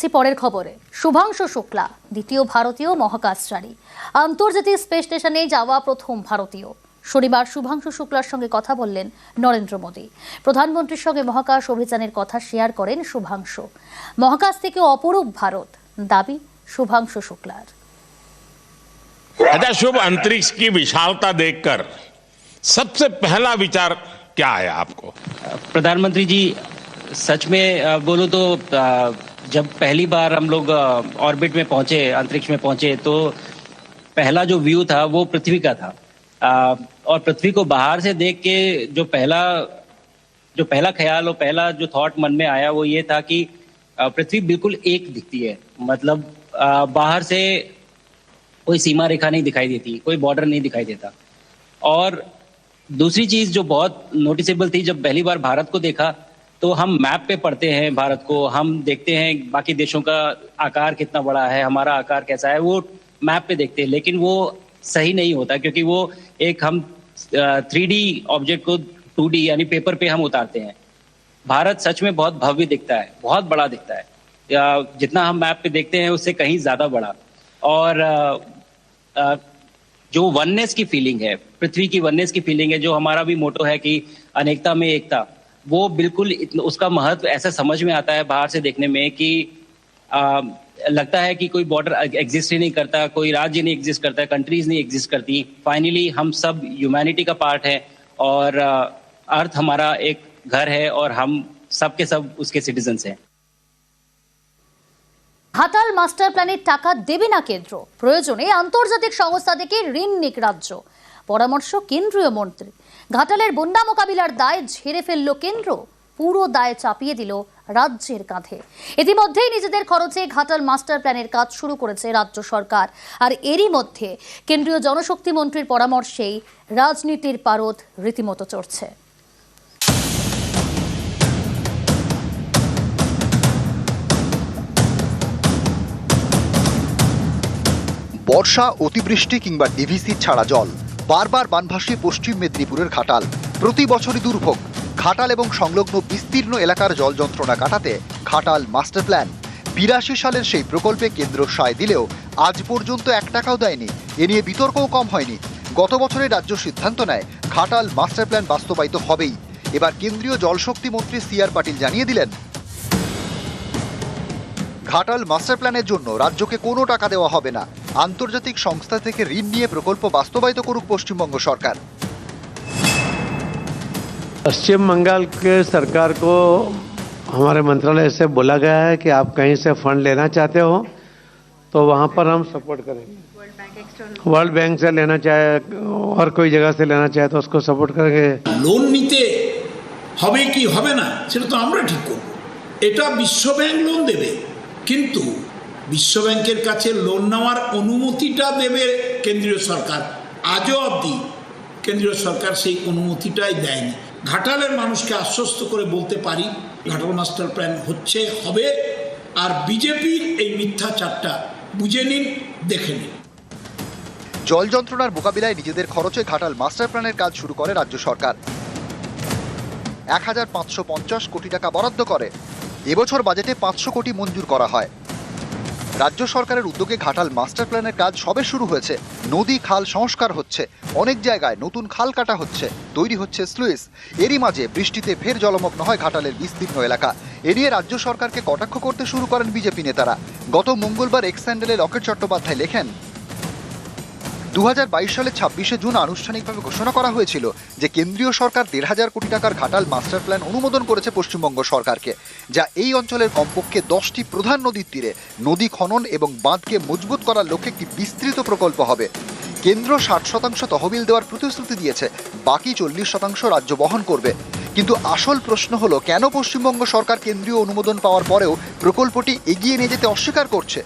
যাচ্ছি পরের খবরে শুভাংশু শুক্লা দ্বিতীয় ভারতীয় মহাকাশচারী আন্তর্জাতিক স্পেস স্টেশনে যাওয়া প্রথম ভারতীয় শনিবার শুভাংশু শুক্লার সঙ্গে কথা বললেন নরেন্দ্র মোদী প্রধানমন্ত্রীর সঙ্গে মহাকাশ অভিযানের কথা শেয়ার করেন শুভাংশু মহাকাশ থেকে অপরূপ ভারত দাবি শুভাংশু শুক্লার अच्छा शुभ अंतरिक्ष की विशालता देखकर सबसे पहला विचार क्या आया आपको प्रधानमंत्री जी सच में अ, बोलो तो अ, जब पहली बार हम लोग ऑर्बिट में पहुँचे अंतरिक्ष में पहुँचे तो पहला जो व्यू था वो पृथ्वी का था। अ, और पृथ्वी को बाहर से देख के जो पहला जो पहला ख्याल और पहला जो थॉट मन में आया वो ये था कि पृथ्वी बिल्कुल एक दिखती है। मतलब अ, बाहर से कोई सीमा रेखा नहीं दिखाई देती कोई बॉर्डर नहीं दिखाई देता। और दूसरी चीज़ जो बहुत नोटिसेबल थी जब पहली बार भारत को देखा तो हम मैप पे पढ़ते हैं भारत को, हम देखते हैं बाकी देशों का आकार कितना बड़ा है, हमारा आकार कैसा है, वो मैप पे देखते हैं। लेकिन वो सही नहीं होता क्योंकि वो एक हम थ्री ऑब्जेक्ट को टू यानी पेपर पे हम उतारते हैं। भारत सच में बहुत भव्य दिखता है, बहुत बड़ा दिखता है। जितना हम मैप पे देखते हैं, उससे कहीं ज़्यादा बड़ा। और जो वननेस की फीलिंग है, पृथ्वी की वननेस की फीलिंग है, जो हमारा भी मोटो है कि अनेकता में एकता। वो बिल्कुल इतना- उसका महत्व ऐसा समझ में आता है बाहर से देखने में कि अ, लगता है कि कोई बॉर्डर एग्जिस्ट ही नहीं करता कोई राज्य नहीं एग्जिस्ट करता कंट्रीज नहीं एग्जिस्ट करती फाइनली हम सब ह्यूमैनिटी का पार्ट है और अर्थ हमारा एक घर है और हम सब के सब उसके सिटीजन्स हैं ঘাটাল মাস্টার প্ল্যানের টাকা দেবে না কেন্দ্র প্রয়োজনে আন্তর্জাতিক সংস্থা থেকে ঋণ নিক রাজ্য পরামর্শ কেন্দ্রীয় মন্ত্রী ঘাটালের বন্যা মোকাবিলার দায় ঝেড়ে ফেলল কেন্দ্র। পুরো দায় চাপিয়ে দিল রাজ্যের কাঁধে। ইতিমধ্যেই নিজেদের খরচে ঘাটাল মাস্টার প্ল্যানের কাজ শুরু করেছে রাজ্য সরকার। আর এরই মধ্যে কেন্দ্রীয় জনশক্তি মন্ত্রীর পরামর্শেই রাজনীতির পারদ রীতিমতো চড়ছে। বর্ষা, অতিবৃষ্টি কিংবা ডিভিসি ছাড়া জল। বারবার বানভাসী পশ্চিম মেদিনীপুরের ঘাটাল। প্রতি বছরই দুর্ভোগ। ঘাটাল এবং সংলগ্ন বিস্তীর্ণ এলাকার জল যন্ত্রণা কাটাতে ঘাটাল মাস্টার প্ল্যান। বিরাশি সালের সেই প্রকল্পে কেন্দ্র সায় দিলেও আজ পর্যন্ত এক টাকাও দেয়নি। এ নিয়ে বিতর্কও কম হয়নি। গত বছরে রাজ্য সিদ্ধান্ত নেয়, ঘাটাল মাস্টার প্ল্যান বাস্তবায়িত হবেই। এবার কেন্দ্রীয় জলশক্তি মন্ত্রী সি আর পাটিল জানিয়ে দিলেন, ঘাটাল মাস্টার প্ল্যানের জন্য রাজ্যকে কোনো টাকা দেওয়া হবে না। আন্তর্জাতিক সংস্থা থেকে ঋণ নিয়ে প্রকল্প বাস্তবায়িত করুক পশ্চিমবঙ্গ সরকার पश्चिम बंगाल के सरकार को हमारे मंत्रालय से बोला गया है कि आप कहीं से फंड लेना चाहते हो तो वहाँ पर हम सपोर्ट करेंगे वर्ल्ड बैंक से लेना चाहे और कोई जगह से लेना चाहे तो उसको सपोर्ट करेंगे লোন নিতে হবে কি হবে না সেটা তো আমরা ঠিক করব এটা বিশ্বব্যাংক লোন দেবে কিন্তু বিশ্বব্যাংকের কাছে লোন নেওয়ার অনুমতিটা দেবে কেন্দ্রীয় সরকার। আজও অবধি কেন্দ্রীয় সরকার সেই অনুমতিটাই দেয়নি। ঘাটালের মানুষকে আশ্বস্ত করে বলতে পারি, ঘাটাল মাস্টার প্ল্যান হচ্ছে, হবে, আর বিজেপির এই মিথ্যাচারটা বুঝে নিন, দেখে নিন। জল যন্ত্রণার মোকাবিলায় নিজেদের খরচে ঘাটাল মাস্টার প্ল্যানের কাজ শুরু করে রাজ্য সরকার। এক হাজার পাঁচশো পঞ্চাশ কোটি টাকা বরাদ্দ করে। এবছর বাজেটে পাঁচশো কোটি মঞ্জুর করা হয়। রাজ্য সরকারের উদ্যোগে ঘাটাল মাস্টার প্ল্যানের কাজ সবে শুরু হয়েছে। নদী খাল সংস্কার হচ্ছে। অনেক জায়গায় নতুন খাল কাটা হচ্ছে। তৈরি হচ্ছে স্লুইস। এরই মাঝে বৃষ্টিতে ফের জলমগ্ন হয় ঘাটালের বিস্তীর্ণ এলাকা। এ নিয়ে রাজ্য সরকারকে কটাক্ষ করতে শুরু করেন বিজেপি নেতারা। গত মঙ্গলবার এক্স স্যান্ডেলে লকেট চট্টোপাধ্যায় লেখেন দু সালের ছাব্বিশে জুন আনুষ্ঠানিকভাবে ঘোষণা করা হয়েছিল যে কেন্দ্রীয় সরকার দেড় হাজার কোটি টাকার ঘাটাল মাস্টার প্ল্যান অনুমোদন করেছে পশ্চিমবঙ্গ সরকারকে, যা এই অঞ্চলের কমপক্ষে দশটি প্রধান নদীর তীরে নদী খনন এবং বাঁধকে মজবুত করার লক্ষ্যে একটি বিস্তৃত প্রকল্প হবে। কেন্দ্র ষাট শতাংশ তহবিল দেওয়ার প্রতিশ্রুতি দিয়েছে, বাকি চল্লিশ শতাংশ রাজ্য বহন করবে। কিন্তু আসল প্রশ্ন হলো, কেন পশ্চিমবঙ্গ সরকার কেন্দ্রীয় অনুমোদন পাওয়ার পরেও প্রকল্পটি এগিয়ে নিয়ে যেতে অস্বীকার করছে?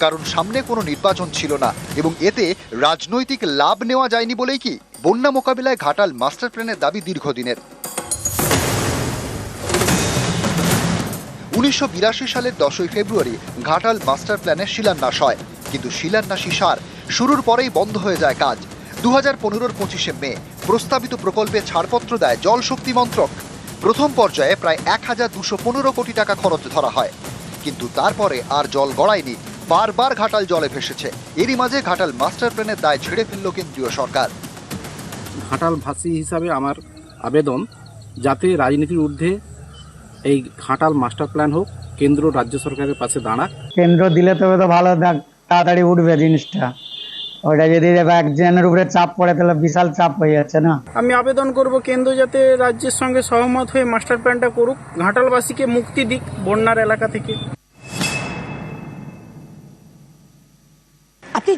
কারণ সামনে কোনো নির্বাচন ছিল না। এবং এতে রাজনৈতিক লাভ নেওয়া যায়নি বলেই কি? বন্যা মোকাবিলায় ঘাটাল মাস্টার প্ল্যানের দাবি দীর্ঘদিনের। উনিশশো বিরাশি সালের দশই ফেব্রুয়ারি ঘাটাল মাস্টার প্ল্যানের শিলান্যাস হয়। কিন্তু শিলান্যাসী সার শুরুর পরেই বন্ধ হয়ে যায় কাজ। দু হাজার পনেরোর পঁচিশে মে প্রস্তাবিত প্রকল্পে ছাড়পত্র দেয় জল শক্তি মন্ত্রক। প্রথম পর্যায়ে প্রায় এক হাজার দুশো পনেরো কোটি টাকা খরচ ধরা হয়। কিন্তু তারপরে আর জল গড়ায়নি। বারবার ঘাটাল জলে ভেসেছে। এরই মাঝে ঘাটাল মাস্টার প্ল্যানের দায় ছেড়ে ফেলল কেন্দ্রীয় সরকার। ঘাটাল ভাসি হিসাবে আমার আবেদন যাতে রাজনীতির ঊর্ধ্বে এই ঘাটাল মাস্টার প্ল্যান হোক কেন্দ্র রাজ্য সরকারের পাশে দাঁড়াক। কেন্দ্র দিলে তবে তো ভালো তাড়াতাড়ি উঠবে জিনিসটা। ওটা যদি একজনের উপরে চাপ পড়ে তাহলে বিশাল চাপ হয়ে যাচ্ছে না? আমি আবেদন করব কেন্দ্র যাতে রাজ্যের সঙ্গে সহমত হয়ে মাস্টার প্ল্যানটা করুক ঘাটালবাসীকে মুক্তি দিক বন্যার এলাকা থেকে।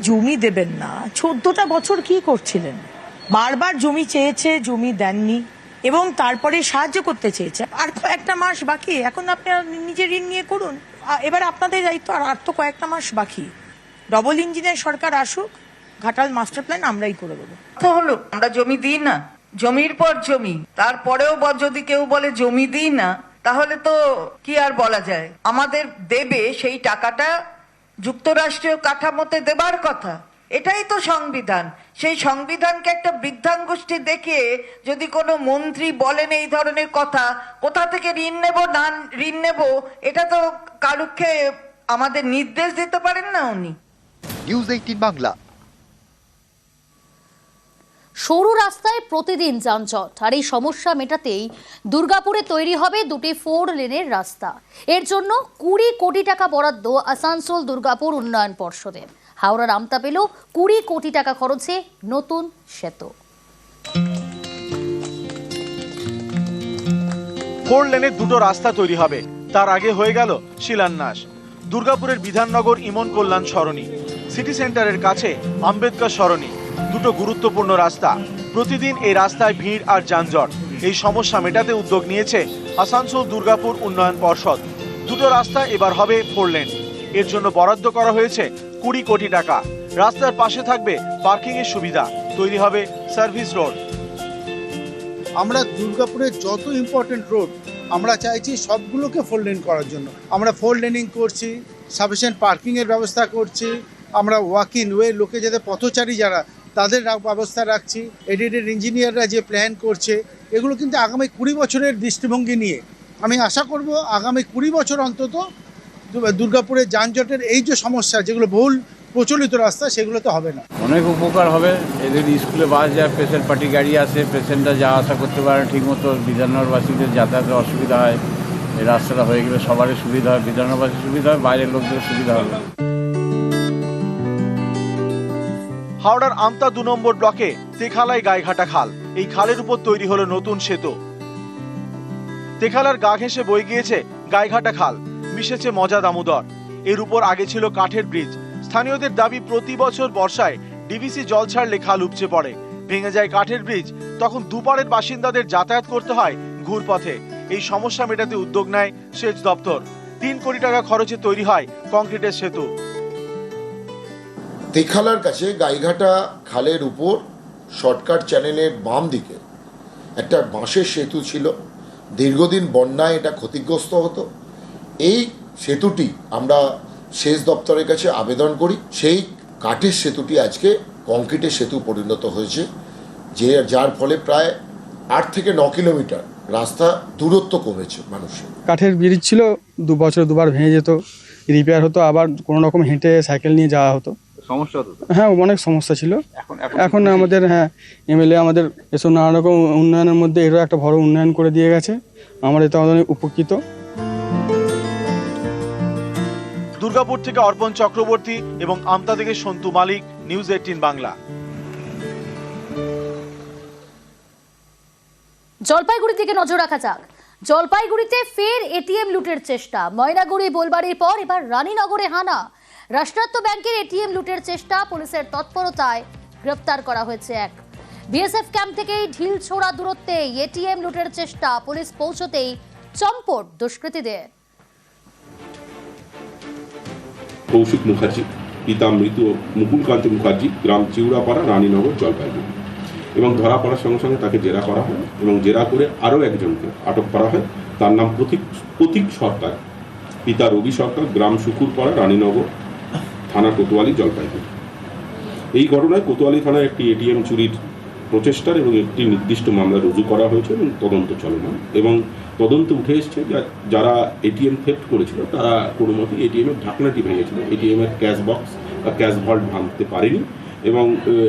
জমি দেবেন না। চোদ্দটা বছর কি করছিলেন? বারবার জমি চেয়েছে, জমি দেননি এবং তারপরে সাহায্য করতে চেয়েছে। আর কয়েকটা মাস বাকি, এখন আপনি আর নিজে ঋণ নিয়ে করুন। এবার আপনাদের দায়িত্ব, আর আর তো কয়েকটা মাস বাকি। ডবল ইঞ্জিনের সরকার আসুক, ঘাটাল মাস্টার প্ল্যান আমরাই করে দেবো। হলো, আমরা জমি দিই না। জমির পর জমি, তারপরেও যদি কেউ বলে জমি দিই না, তাহলে তো কি আর বলা যায়? আমাদের দেবে সেই টাকাটা যুক্তরাষ্ট্রীয় কাঠামোতে দেবার কথা। এটাই তো সংবিধান। সেই সংবিধানকে একটা বৃদ্ধাঙ্গুষ্ঠী দেখিয়ে যদি কোনো মন্ত্রী বলেন এই ধরনের কথা, কোথা থেকে ঋণ নেব, না ঋণ নেব, এটা তো কারুক্ষে আমাদের নির্দেশ দিতে পারেন না উনি। News Eighteen Bangla. সরু রাস্তায় প্রতিদিন যানজট। আর এই সমস্যা মেটাতেই দুর্গাপুরে তৈরি হবে দুটি ফোর লেনের রাস্তা। এর জন্য কুড়ি কোটি টাকা বরাদ্দ আসানসোল দুর্গাপুর উন্নয়ন পর্ষদের। হাওড়ার আমতা পেল কুড়ি কোটি টাকা খরচে নতুন সেতু। ফোর লেনের দুটো রাস্তা তৈরি হবে। তার আগে হয়ে গেল শিলান্যাস। দুর্গাপুরের বিধাননগর ইমন কল্যাণ সরণি। সিটি সেন্টারের কাছে আম্বেদকর সরণি। দুটো গুরুত্বপূর্ণ রাস্তা। প্রতিদিন এই রাস্তায় ভিড় আর যানজট। এই সমস্যা মেটাতে উদ্যোগ নিয়েছে আসানসোল দুর্গাপুর উন্নয়ন পর্ষদ। দুটো রাস্তা এবার হবে ফোর লেন। এর জন্য বরাদ্দ করা হয়েছে কুড়ি কোটি টাকা। রাস্তার পাশে থাকবে পার্কিং এর সুবিধা। তৈরি হবে সার্ভিস রোড। আমরা দুর্গাপুরের যত ইম্পর্টেন্ট রোড আমরা চাইছি সবগুলোকে ফোর লেন করার জন্য। আমরা ফোর লেনিং করছি সাফিসিয়েন্ট পার্কিংয়ের ব্যবস্থা করছি, আমরা ওয়াকিং ওয়ে লোকে যাতে পথচারী যারা তাদের ব্যবস্থা রাখছি। এডিটেড ইঞ্জিনিয়াররা যে প্ল্যান করছে, এগুলো কিন্তু আগামী কুড়ি বছরের দৃষ্টিভঙ্গি নিয়ে। আমি আশা করব আগামী কুড়ি বছর অন্তত দুর্গাপুরের যানজটের এই যে সমস্যা, যেগুলো বহুল প্রচলিত রাস্তা, সেগুলোতে হবে না। অনেক উপকার হবে। এদের স্কুলে বাস যায়, পেশেন্ট পার্টি গাড়ি আসে, পেশেন্টরা যা আসা করতে পারে, ঠিকমতো বিধাননগরবাসীদের যাতায়াতের অসুবিধা হয়। এই রাস্তাটা হয়ে গেলে সবারই সুবিধা হয় বিধাননগরবাসীর সুবিধা হয়, বাইরের লোকদের সুবিধা হবে। হাওড়ার আমতা দু নম্বর ব্লকে তেখালায় গাইঘাটা খাল। এই খালের উপর তৈরি হলো নতুন সেতু। তেখালার গা ঘেঁষে বয়ে গিয়েছে গাইঘাটা খাল। মিশেছে মজা দামোদর। এর উপর আগে ছিল কাঠের ব্রিজ। স্থানীয়দের দাবি, প্রতি বছর বর্ষায় ডিভিসি জল ছাড়লে খাল উপচে পড়ে। ভেঙে যায় কাঠের ব্রিজ। তখন দুপারের বাসিন্দাদের যাতায়াত করতে হয় ঘুরপথে। এই সমস্যা মেটাতে উদ্যোগ নেয় সেচ দপ্তর। তিন কোটি টাকা খরচে তৈরি হয় কংক্রিটের সেতু। তেখালার কাছে গাইঘাটা খালের উপর শর্টকাট চ্যানেলের বাম দিকে একটা বাঁশের সেতু ছিল। দীর্ঘদিন বন্যায় এটা ক্ষতিগ্রস্ত হতো। এই সেতুটি আমরা সেচ দপ্তরের কাছে আবেদন করি। সেই কাঠের সেতুটি আজকে কংক্রিটের সেতু পরিণত হয়েছে, যে যার ফলে প্রায় আট থেকে ন কিলোমিটার রাস্তা দূরত্ব কমেছে মানুষের। কাঠের ব্রিজ ছিল, দু বছর দুবার ভেঙে যেত রিপেয়ার হতো, আবার কোনো রকম হেঁটে সাইকেল নিয়ে যাওয়া হতো। সমস্যা হতো হ্যাঁ অনেক সমস্যা ছিল। এখন এখন আমাদের হ্যাঁ এমএলএ আমাদের এসব নানা রকম উন্নয়নের মধ্যে এরও একটা বড় উন্নয়ন করে দিয়ে গেছে। আমরা এতে আমাদের অনেক উপকৃত। দুর্গাপুর থেকে অর্পণ চক্রবর্তী এবং আমতা থেকে সন্তু মালিক নিউজ এইটিন বাংলা। জলপাইগুড়ি থেকে নজর রাখা যাক। জলপাইগুড়িতে ফের এটিএম লুটের চেষ্টা। ময়নাগুড়ি বোলবাড়ির পর এবার রানীনগরে হানা। রাষ্ট্রায়ত্ত ব্যাংকের এটিএম লুটের চেষ্টা, পুলিশের তৎপরতায় গ্রেফতার করা হয়েছে এক। বিএসএফ ক্যাম্প থেকেই ঢিল ছোড়া দূরত্বে এটিএম লুটের চেষ্টা, পুলিশ পৌঁছতেই চম্পট দুষ্কৃতীদের। কৌশিক মুখার্জি, পিতা মৃত মুকুলকান্তি মুখার্জি, গ্রাম চিউড়াপাড়া, রানীনগর, জলপাইগুড়ি। এবং ধরা পড়ার সঙ্গে সঙ্গে তাকে জেরা করা হয় এবং জেরা করে আরও একজনকে আটক করা হয়। তার নাম প্রতীক প্রতীক সরকার। পিতা রবি সরকার, গ্রাম শুকুরপাড়া, রানীনগর। থানা কোতোয়ালি জলপাইগুড়ি। এই ঘটনায় কোতোয়ালি থানায় একটি এটিএম চুরির প্রচেষ্টার এবং একটি নির্দিষ্ট মামলা রুজু করা হয়েছে এবং তদন্ত চলমান এবং তদন্ত উঠে এসছে যারা এটিএম থেফট করেছিল, তারা কোনো মতে এটিএম এর ঢাকনাটি ভেঙেছিল। এটিএম এর ক্যাশ বক্স বা ক্যাশ ভল্ট ভাঙতে পারেনি এবং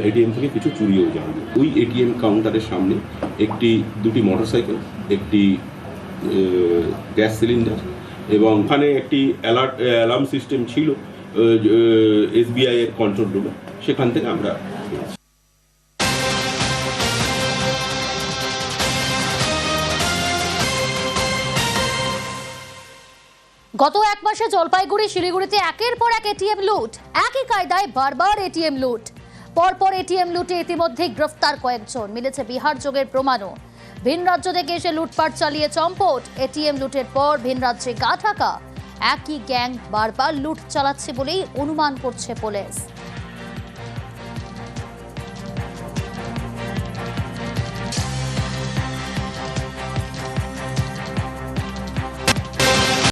এটিএম থেকে কিছু চুরিও যায়নি। ওই এটিএম কাউন্টারের সামনে একটি, দুটি মোটরসাইকেল, একটি গ্যাস সিলিন্ডার এবং ওখানে একটি অ্যালার্ট, অ্যালার্ম সিস্টেম ছিল এসবিআই এর কন্ট্রোল রুমে সেখান থেকে আমরা গত এক মাসে জলপাইগুড়ি, শিলিগুড়িতে একের পর এক এটিএম লুট। একই কায়দায় বারবার এটিএম লুট। পরপর এটিএম লুটে ইতিমধ্যেই গ্রেফতার কয়েকজন। মিলেছে বিহার যোগের প্রমাণও। ভিন রাজ্য থেকে এসে লুটপাট চালিয়ে চম্পট। এটিএম লুটের পর ভিন রাজ্যে গা ঢাকা। একই গ্যাং বারবার লুট চালাচ্ছে বলেই অনুমান করছে পুলিশ।